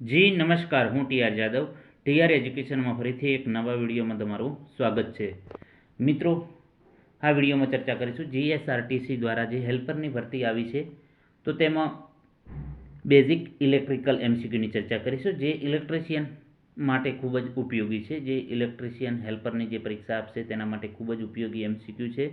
જી, નમસ્કાર. હું TR Jadav. TR એજ્યુકેશનમાં ફરીથી એક નવા વિડીયોમાં તમારું સ્વાગત છે. મિત્રો, આ વિડીયોમાં ચર્ચા કરીશું જીએસઆરટીસી દ્વારા જે હેલ્પરની ભરતી આવી છે, તો તેમાં બેઝિક ઇલેક્ટ્રિકલ એમસીક્યુની ચર્ચા કરીશું. જે ઇલેક્ટ્રિશિયન માટે ખૂબ જ ઉપયોગી છે, જે ઇલેક્ટ્રિશિયન હેલ્પરની જે પરીક્ષા આપશે તેના માટે ખૂબ જ ઉપયોગી એમસીક્યુ છે.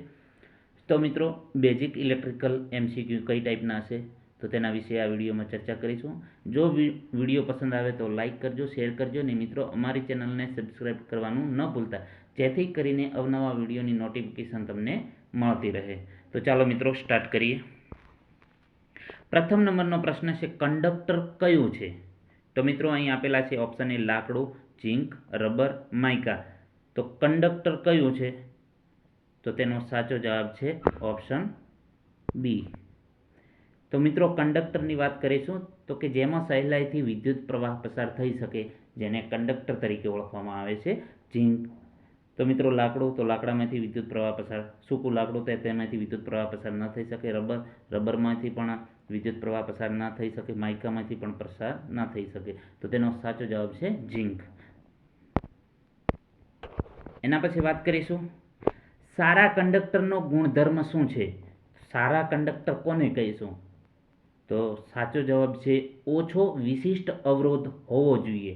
તો મિત્રો, બેઝિક ઇલેક્ટ્રિકલ એમસીક્યુ કઈ ટાઈપના હશે? તો તેના વિશે આ વિડીયોમાં ચર્ચા કરીશું. જો વીડિયો પસંદ આવે તો લાઈક કરજો, શેર કરજો અને મિત્રો અમારી ચેનલને સબસ્ક્રાઈબ કરવાનું ન ભૂલતા. જેથી કરીને અવનવા વિડીયોની નોટિફિકેશન તમને મળતી રહે. તો ચાલો મિત્રો સ્ટાર્ટ કરીએ. પ્રથમ નંબરનો પ્રશ્ન છે, કંડક્ટર કયું છે? તો મિત્રો અહીં આપેલા છે ઓપ્શન એ લાકડું, ઝીંક, રબર માઇકા તો કંડક્ટર કયું છે? તો તેનો સાચો જવાબ છે ઓપ્શન બી. તો મિત્રો, કંડક્ટરની વાત કરીશું તો કે જેમાં સહેલાઈથી વિદ્યુત પ્રવાહ પસાર થઈ શકે, જેને કંડક્ટર તરીકે ઓળખવામાં આવે છે, ઝીંક. તો મિત્રો, લાકડું તો લાકડામાંથી વિદ્યુત પ્રવાહ પસાર, સૂકું લાકડું તો તેમાંથી વિદ્યુત પ્રવાહ પસાર ન થઈ શકે, રબર, રબરમાંથી પણ વિદ્યુત પ્રવાહ પસાર ના થઈ શકે, માઇકામાંથી પણ પસાર ના થઈ શકે. તો તેનો સાચો જવાબ છે ઝીંક. એના પછી વાત કરીશું. સારા કંડક્ટરનો ગુણધર્મ શું છે? સારા કંડક્ટર કોને કહીશું? તો સાચો જવાબ છે ઓછો વિશિષ્ટ અવરોધ હોવો જોઈએ.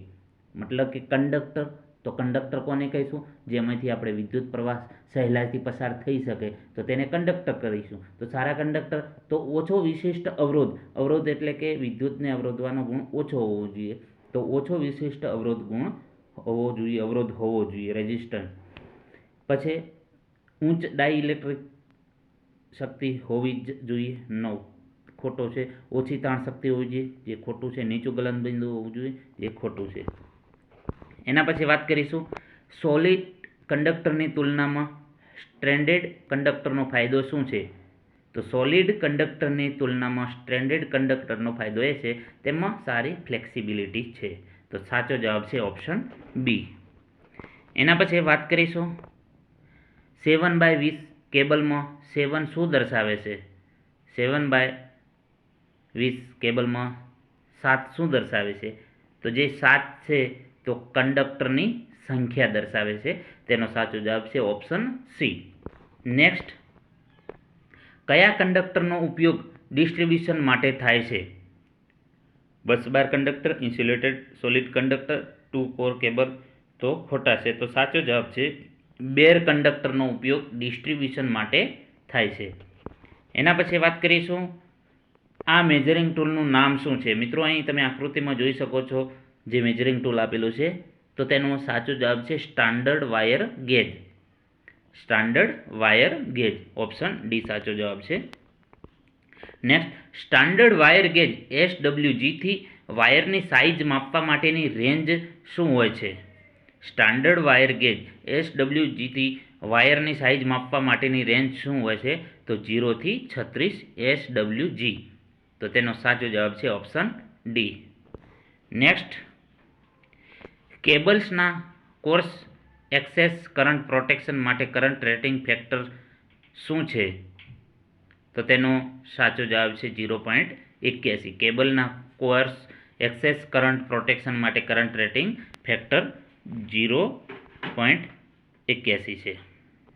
મતલબ કે કંડક્ટર, તો કંડક્ટર કોને કહીશું? જેમાંથી આપણે વિદ્યુત પ્રવાહ સહેલાઈથી પસાર થઈ શકે, તો તેને કંડક્ટર કહીશું. તો સારા કંડક્ટર, તો ઓછો વિશિષ્ટ અવરોધ. અવરોધ એટલે કે વિદ્યુતને અવરોધવાનો ગુણ ઓછો હોવો જોઈએ. તો ઓછો વિશિષ્ટ અવરોધ ગુણ હોવો જોઈએ, અવરોધ હોવો જોઈએ રેઝિસ્ટન્સ પછી, ઊંચ ડાઇલેક્ટ્રિક શક્તિ હોવી જ જોઈએ, નવ. ખોટો છે, ઓછી તાણ શક્તિ હોવી જોઈએ, જે ખોટું છે, નીચું ગલનબિંદુ હોવું જોઈએ, જે ખોટું છે. એના પછી વાત કરીશું સોલિડ કંડક્ટરની તુલનામાં સ્ટ્રેન્ડેડ કંડક્ટરનો ફાયદો શું છે? તો સોલિડ કંડક્ટરની તુલનામાં સ્ટ્રેન્ડેડ કંડક્ટરનો ફાયદો એ છે, તેમાં સારી ફ્લેક્સિબિલિટી છે. તો સાચો જવાબ છે ઓપ્શન બી એના પછી વાત કરીશું સેવન બાય વીસ કેબલમાં સેવન શું દર્શાવે છે? સેવન બાય વીસ કેબલમાં સાત શું દર્શાવે છે? તો જે સાત છે, તો કંડક્ટરની સંખ્યા દર્શાવે છે. તેનો સાચો જવાબ છે ઓપ્શન સી. નેક્સ્ટ કયા કંડક્ટરનો ઉપયોગ ડિસ્ટ્રીબ્યુશન માટે થાય છે? Bus bar conductor, insulated solid conductor, two core cable તો ખોટા છે. તો સાચો જવાબ છે બેર કંડક્ટરનો ઉપયોગ ડિસ્ટ્રીબ્યુશન માટે થાય છે. એના પછી વાત કરીશું આ મેજરિંગ ટૂલનું નામ શું છે? મિત્રો, અહીં તમે આકૃતિમાં જોઈ શકો છો જે મેજરિંગ ટૂલ આપેલું છે. તો તેનો સાચો જવાબ છે standard wire gauge standard wire gauge option D સાચો જવાબ છે. નેક્સ્ટ સ્ટાન્ડર્ડ વાયર ગેજ એસથી વાયરની સાઇઝ માપવા માટેની રેન્જ શું હોય છે? સ્ટાન્ડર્ડ વાયર ગેજ એસથી વાયરની સાઇઝ માપવા માટેની રેન્જ શું હોય છે? તો જીરોથી છત્રીસ એસ જી તો તેનો સાચો જવાબ છે ઓપ્શન ડી નેક્સ્ટ કેબલ્સના કોર્સ એક્સેસ કરંટ પ્રોટેક્શન માટે કરંટ રેટિંગ ફેક્ટર શું છે? તો તેનો સાચો જવાબ છે ઝીરો પોઈન્ટ એક્યાસી. કેબલના કોર્સ એક્સેસ કરંટ પ્રોટેક્શન માટે current rating factor zero point એક્યાસી છે.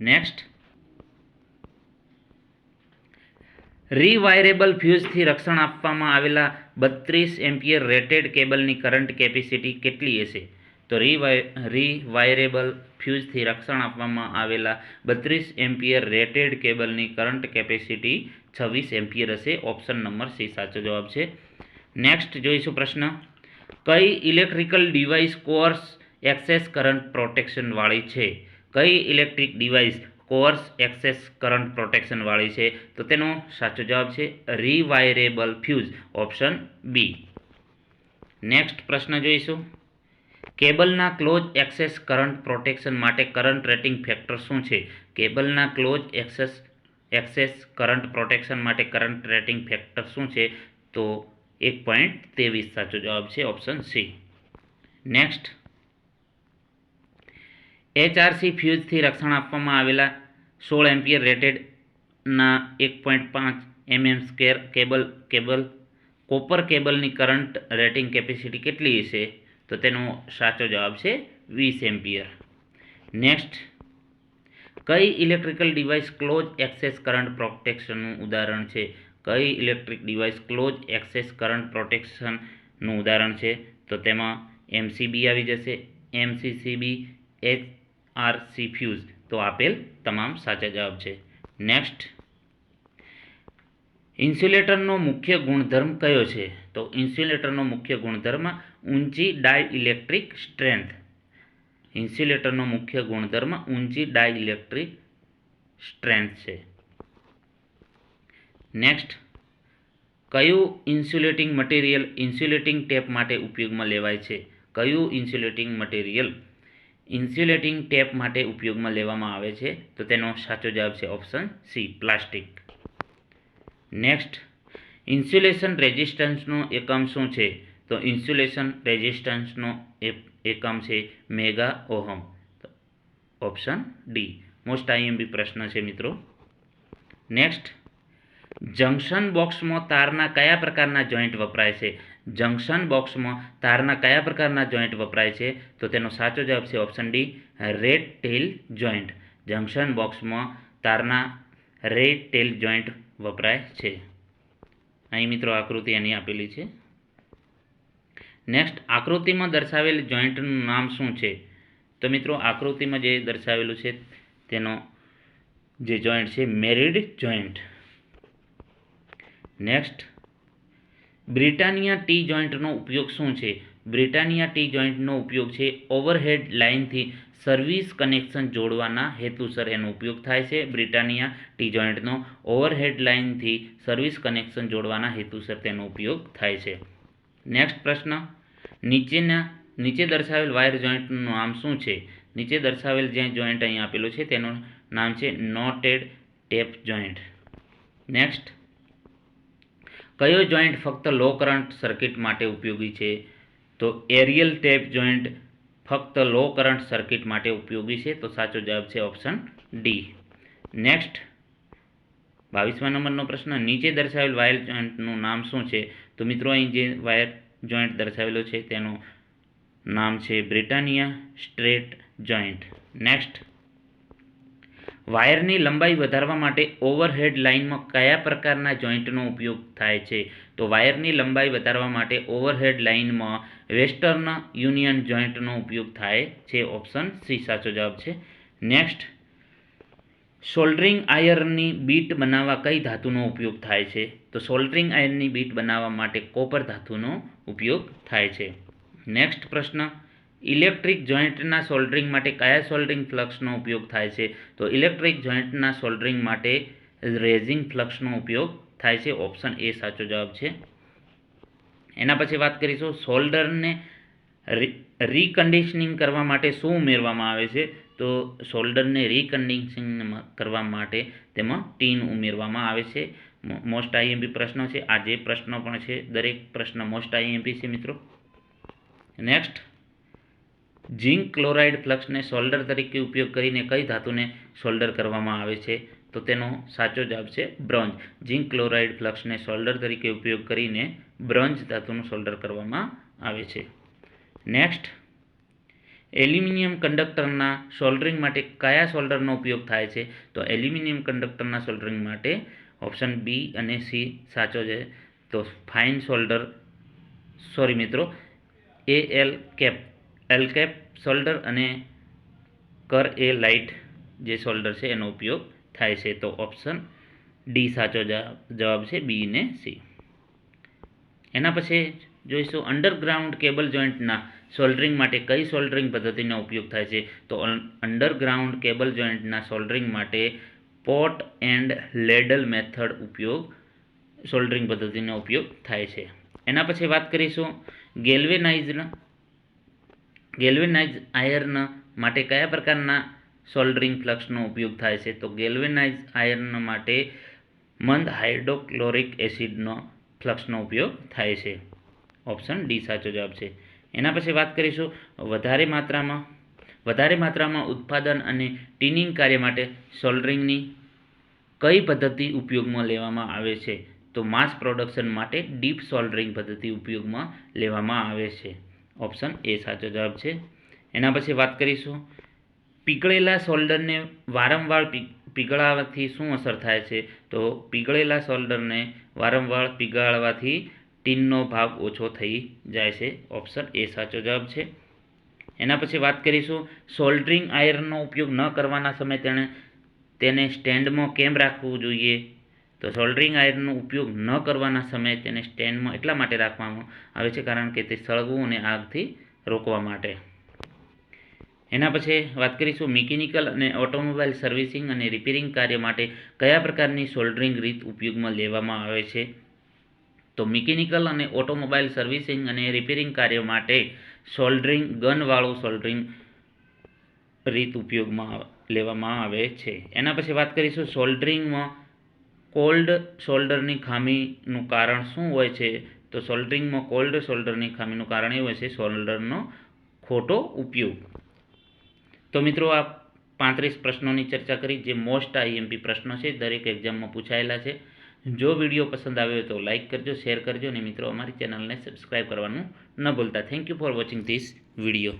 નેક્સ્ટ રીવાયરેબલ ફ્યુઝથી રક્ષણ આપવામાં આવેલા બત્રીસ એમ્પિયર રેટેડ કેબલની કરંટ કેપેસિટી કેટલી હશે? તો રીવાય રીવાયરેબલ ફ્યુઝથી રક્ષણ આપવામાં આવેલા બત્રીસ એમ્પિયર રેટેડ કેબલની કરંટ કેપેસિટી છવ્વીસ એમ્પિયર હશે. ઓપ્શન નંબર સી સાચો જવાબ છે. નેક્સ્ટ જોઈશું પ્રશ્ન. કઈ electrical device coarse excess current પ્રોટેક્શનવાળી છે? કઈ electric device coarse excess current પ્રોટેક્શનવાળી છે. તો તેનો સાચો જવાબ છે rewirable fuse, option B. Next પ્રશ્ન જોઈશું. કેબલના ક્લોઝ એક્સેસ કરંટ પ્રોટેક્શન માટે કરંટ રેટિંગ ફેક્ટર શું છે? કેબલના close excess excess current protection માટે કરંટ રેટિંગ ફેક્ટર શું છે? તો એક પોઈન્ટ ત્રેવીસ સાચો જવાબ છે, ઓપ્શન સી. નેક્સ્ટ. એચઆરસી ફ્યુઝથી રક્ષણ આપવામાં આવેલા સોળ એમ્પિયર રેટેડના એક પોઈન્ટ પાંચ MM square cable cable copper કેબલની કરંટ રેટિંગ કેપેસિટી કેટલી હશે? તો તેનો સાચો જવાબ છે વીસ એમ્પિયર. નેક્સ્ટ કઈ electrical device close excess current પ્રોટેક્શનનું ઉદાહરણ છે? કઈ electric device close excess current પ્રોટેક્શનનું ઉદાહરણ છે? તો તેમાં એમસીબી આવી જશે. MCCB H R C fuse તો આપેલ તમામ સાચા જવાબ છે. નેક્સ્ટ ઇન્સ્યુલેટરનો મુખ્ય ગુણધર્મ કયો છે? તો ઇન્સ્યુલેટરનો મુખ્ય ગુણધર્મ ઊંચી ડાયઇલેક્ટ્રિક સ્ટ્રેન્થ ઇન્સ્યુલેટરનો મુખ્ય ગુણધર્મ ઊંચી ડાયઇલેક્ટ્રિક સ્ટ્રેન્થ છે. નેક્સ્ટ કયું ઇન્સ્યુલેટિંગ મટીરિયલ ઇન્સ્યુલેટિંગ ટેપ માટે ઉપયોગમાં લેવાય છે? કયું ઇન્સ્યુલેટિંગ મટીરિયલ ઇન્સ્યુલેટિંગ ટેપ માટે ઉપયોગમાં લેવામાં આવે છે. તો તેનો સાચો જવાબ છે option C, plastic. Next, insulation રેઝિસ્ટન્સનો એકમ શું છે? તો ઇન્સ્યુલેશન રેઝિસ્ટન્સનો એકમ છે mega ohm. Option D, most IMP પ્રશ્ન છે મિત્રો. નેક્સ્ટ, જંક્શન બોક્સમાં તારના કયા પ્રકારના જોઈન્ટ વપરાય છે? જંક્શન બોક્સમાં તારના કયા પ્રકારના જોઈન્ટ વપરાય છે? તો તેનો સાચો જવાબ છે option D, rat tail joint. Junction બોક્સમાં તારના રેડ ટેલ જોઈન્ટ વપરાય છે. અહીં મિત્રો આકૃતિ એની આપેલી છે. નેક્સ્ટ આકૃતિમાં દર્શાવેલ જોઈન્ટનું નામ શું છે? તો મિત્રો આકૃતિમાં જે દર્શાવેલું છે, તેનો જે જોઈન્ટ છે, married joint. Next Britannia T જોઈન્ટનો ઉપયોગ શું છે? બ્રિટાનિયા ટી જોઈન્ટનો ઉપયોગ છે ઓવરહેડ લાઇનથી સર્વિસ કનેક્શન જોડવાના હેતુસર એનો ઉપયોગ થાય છે. બ્રિટાનિયા ટી જોઈન્ટનો ઓવરહેડ લાઇનથી સર્વિસ કનેક્શન જોડવાના હેતુસર તેનો ઉપયોગ થાય છે. નેક્સ્ટ પ્રશ્ન. નીચેના, નીચે દર્શાવેલ વાયર જોઈન્ટનું નામ શું છે? નીચે દર્શાવેલ જે જોઈન્ટ અહીં આપેલું છે તેનું નામ છે નોટેડ ટેપ જોઈન્ટ. નેક્સ્ટ. કયો જોઈન્ટ ફક્ત લો કરંટ સર્કિટ માટે ઉપયોગી છે? તો એરિયલ ટેપ જોઈન્ટ ફક્ત લો કરંટ સર્કિટ માટે ઉપયોગી છે. તો સાચો જવાબ છે ઓપ્શન ડી. નેક્સ્ટ, બાવીસમા નંબરનો પ્રશ્ન, નીચે દર્શાવેલ વાયર જોઈન્ટનું નામ શું છે? તો મિત્રો, અહીં જે વાયર જોઈન્ટ દર્શાવેલો છે, તેનું નામ છે બ્રિટાનિયા સ્ટ્રેટ જોઈન્ટ. નેક્સ્ટ વાયરની લંબાઈ વધારવા માટે ઓવરહેડ લાઇનમાં કયા પ્રકારના જોઈન્ટનો ઉપયોગ થાય છે? તો વાયરની લંબાઈ વધારવા માટે ઓવરહેડ લાઇનમાં વેસ્ટર્ન યુનિયન જોઈન્ટનો ઉપયોગ થાય છે. ઓપ્શન સી, સાચો જવાબ છે. નેક્સ્ટ, સોલ્ડરિંગ આયર્નની બીટ બનાવવા કઈ ધાતુનો ઉપયોગ થાય છે? તો સોલ્ડરિંગ આયર્નની બીટ બનાવવા માટે કોપર ધાતુનો ઉપયોગ થાય છે. નેક્સ્ટ પ્રશ્ન ઇલેક્ટ્રિક જોઈન્ટના સોલ્ડરિંગ માટે કયા સોલ્ડરિંગ ફ્લક્સનો ઉપયોગ થાય છે? તો ઇલેક્ટ્રિક જોઈન્ટના સોલ્ડરિંગ માટે રેઝિંગ ફ્લક્સનો ઉપયોગ થાય છે. ઓપ્શન એ સાચો જવાબ છે. એના પછી વાત કરીશું સોલ્ડરને રીકન્ડિશનિંગ કરવા માટે શું ઉમેરવામાં આવે છે? તો સોલ્ડરને રીકન્ડિશનિંગ કરવા માટે તેમાં ટીન ઉમેરવામાં આવે છે. મોસ્ટ આઈએમપી પ્રશ્ન છે. આ જે પ્રશ્નો પણ છે, દરેક પ્રશ્ન મોસ્ટ આઈએમપી છે મિત્રો. નેક્સ્ટ. ઝિંક ક્લોરાઇડ ફ્લક્સને સોલ્ડર તરીકે ઉપયોગ કરીને કઈ ધાતુને સોલ્ડર કરવામાં આવે છે? તો તેનો સાચો જવાબ છે બ્રોન્ઝ ઝિંક ક્લોરાઇડ ફ્લક્સને સોલ્ડર તરીકે ઉપયોગ કરીને બ્રોન્ઝ ધાતુનું સોલ્ડર કરવામાં આવે છે. નેક્સ્ટ. એલ્યુમિનિયમ કંડક્ટરના સોલ્ડરિંગ માટે કયા સોલ્ડરનો ઉપયોગ થાય છે? તો એલ્યુમિનિયમ કંડક્ટરના સોલ્ડરિંગ માટે ઓપ્શન બી અને સી સાચો છે. તો ફાઇન સોલ્ડર, સોરી મિત્રો, એ L cap L cap solder અને કર એ લાઇટ જે સોલ્ડર છે એનો ઉપયોગ થાય છે. તો ઓપ્શન ડી સાચો જવાબ છે બી ને સી. એના પછી જોઈશું અંડરગ્રાઉન્ડ કેબલ જોઈન્ટના સોલ્ડરિંગ માટે કઈ સોલ્ડરિંગ પદ્ધતિનો ઉપયોગ થાય છે. તો અંડરગ્રાઉન્ડ કેબલ જોઈન્ટના સોલ્ડરિંગ માટે પોટ એન્ડ લેડલ મેથડ ઉપયોગ, સોલ્ડરિંગ પદ્ધતિનો ઉપયોગ થાય છે. એના પછી વાત કરીશું ગેલ્વેનાઇઝડ ગેલ્વેનાઇઝ આયર્ન માટે કયા પ્રકારના સોલ્ડરિંગ ફ્લક્સનો ઉપયોગ થાય છે? તો ગેલ્વેનાઇઝ આયર્ન માટે મંદ હાઇડ્રોક્લોરિક એસિડનો ફ્લક્સનો ઉપયોગ થાય છે. ઓપ્શન ડી સાચો જવાબ છે. એના પછી વાત કરીશું વધારે માત્રામાં વધારે માત્રામાં ઉત્પાદન અને ટીનિંગ કાર્ય માટે સોલ્ડરિંગની કઈ પદ્ધતિ ઉપયોગમાં લેવામાં આવે છે? તો માસ પ્રોડક્શન માટે ડીપ સોલ્ડરિંગ પદ્ધતિ ઉપયોગમાં લેવામાં આવે છે. ઓપ્શન એ સાચો જવાબ છે. એના પછી વાત કરીશું. પીગળેલા સોલ્ડરને વારંવાર પી પીગળાવવાથી શું અસર થાય છે? તો પીગળેલા સોલ્ડરને વારંવાર પીગાળવાથી ટીનનો ભાગ ઓછો થઈ જાય છે. ઓપ્શન એ સાચો જવાબ છે. એના પછી વાત કરીશું. સોલ્ડરિંગ આયરનનો ઉપયોગ ન કરવાના સમયે તેણે, તેને સ્ટેન્ડમાં કેમ રાખવું જોઈએ? તો સોલ્ડરિંગ આયરનનો ઉપયોગ ન કરવાના સમયે તેને સ્ટેન્ડમાં એટલા માટે રાખવામાં આવે છે કારણ કે તે સળગવું અને આગથી રોકવા માટે. એના પછી વાત કરીશું મિકેનિકલ અને ઓટોમોબાઈલ સર્વિસિંગ અને રિપેરિંગ કાર્ય માટે કયા પ્રકારની સોલ્ડરિંગ રીત ઉપયોગમાં લેવામાં આવે છે. તો મિકેનિકલ અને ઓટોમોબાઈલ સર્વિસિંગ અને રિપેરિંગ કાર્ય માટે સોલ્ડરિંગ ગનવાળું સોલ્ડરિંગ રીત ઉપયોગમાં લેવામાં આવે છે. એના પછી વાત કરીશું સોલ્ડરિંગમાં કોલ્ડ શોલ્ડરની ખામીનું કારણ શું હોય છે? તો સોલ્ડરિંગમાં કોલ્ડ શોલ્ડરની ખામીનું કારણ એ હોય છે સોલ્ડરનો ખોટો ઉપયોગ. તો મિત્રો, આ પાંત્રીસ પ્રશ્નોની ચર્ચા કરી, જે મોસ્ટ આઈએમપી પ્રશ્નો છે, દરેક એક્ઝામમાં પૂછાયેલા છે. જો વીડિયો પસંદ આવ્યો તો લાઇક કરજો, શેર કરજો, અને મિત્રો, અમારી ચેનલને સબસ્ક્રાઈબ કરવાનું ન ભૂલતા. Thank you for watching this video.